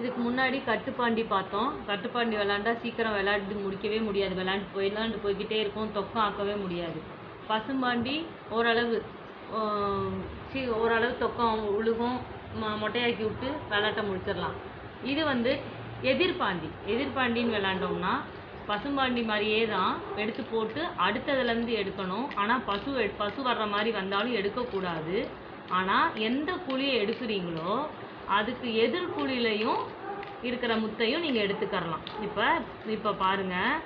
இதுக்கு முன்னாடி கட்டுப்பாண்டி பார்த்தோம். கட்டுப்பாண்டி விளாண்டா சீக்கிரம் விளாண்டு முடிக்கவே முடியாது. விளாண்டு போய் விளாண்டு போய்கிட்டே இருக்கும். தொக்கம் ஆக்கவே முடியாது. பசும்பாண்டி ஓரளவு சி ஓரளவு தொக்கம் உழுகும். மொட்டையாக்கி விட்டு விளாட்ட முடிச்சிடலாம். இது வந்து எதிர்பாண்டி. எதிர்பாண்டின்னு விளாண்டோம்னா பசும்பாண்டி மாதிரியே தான் எடுத்து போட்டு அடுத்ததுலேருந்து எடுக்கணும். ஆனால் பசு எடு- பசு வர்ற மாதிரி வந்தாலும் எடுக்கக்கூடாது. ஆனால் எந்த குழியை எடுக்கிறீங்களோ அதுக்கு எதிர்குழிலையும் இருக்கிற முத்தையும் நீங்கள் எடுத்துக்கரலாம். இப்போ இப்போ பாருங்கள்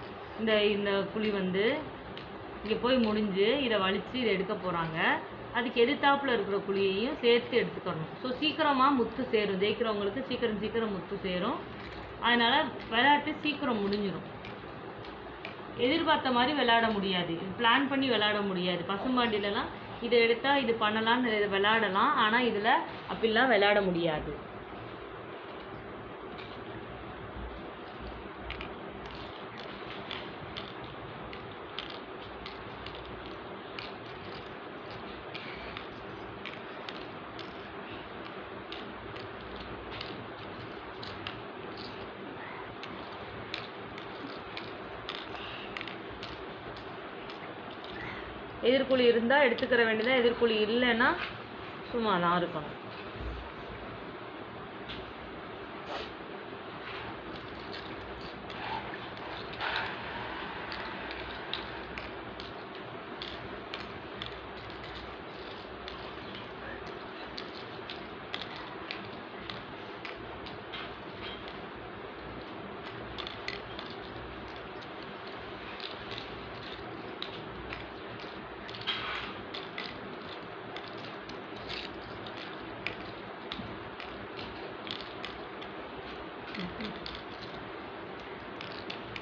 இந்த இந்த குழி வந்து இங்கே போய் முடிஞ்சு இதை வலித்து இதை எடுக்க போகிறாங்க அதுக்கு எதிர்த்தாப்பில் இருக்கிற குழியையும் சேர்த்து எடுத்துக்கணும் ஸோ சீக்கிரமாக முத்து சேரும். ஜெயிக்கிறவங்களுக்கு சீக்கிரம் சீக்கிரம் முத்து சேரும். அதனால் விளையாட்டு சீக்கிரம் முடிஞ்சிடும் எதிர்பார்த்த மாதிரி விளையாட முடியாது. பிளான் பண்ணி விளையாட முடியாது. பசும்பாண்டிலலாம் இதை எடுத்தால் இது பண்ணலாம்னு விளாடலாம் ஆனால் இதில் அப்படிலாம் விளாட முடியாது. எதிர்குழி இருந்தால் எடுத்துக்கிற வேண்டியதான் எதிர்குழி இல்லைன்னா சும்மா தான் இருக்கணும்.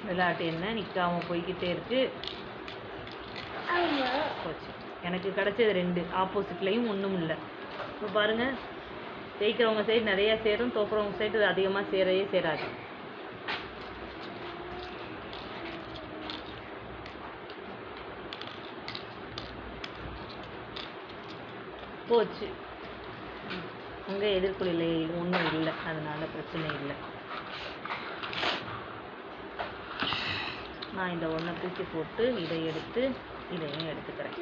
விளையாட்டு என்ன? நிற்காம போய்கிட்டே இருக்கு. போச்சு. எனக்கு கிடைச்சது ரெண்டு. ஆப்போசிட்லேயும் ஒன்றும் இல்லை. இப்போ பாருங்க. ஜெயிக்கிறவங்க சைடு நிறைய சேரும். தோக்குறவங்க சைடு அதிகமாக சேரவே சேராது. போச்சு. அங்கே எதிர்குழியில் ஒன்றும் இல்லை. அதனால பிரச்சனை இல்லை. நான் இந்த ஒன்றை தூக்கி போட்டு இதை எடுத்து இதையும் எடுத்துக்கிறேன்.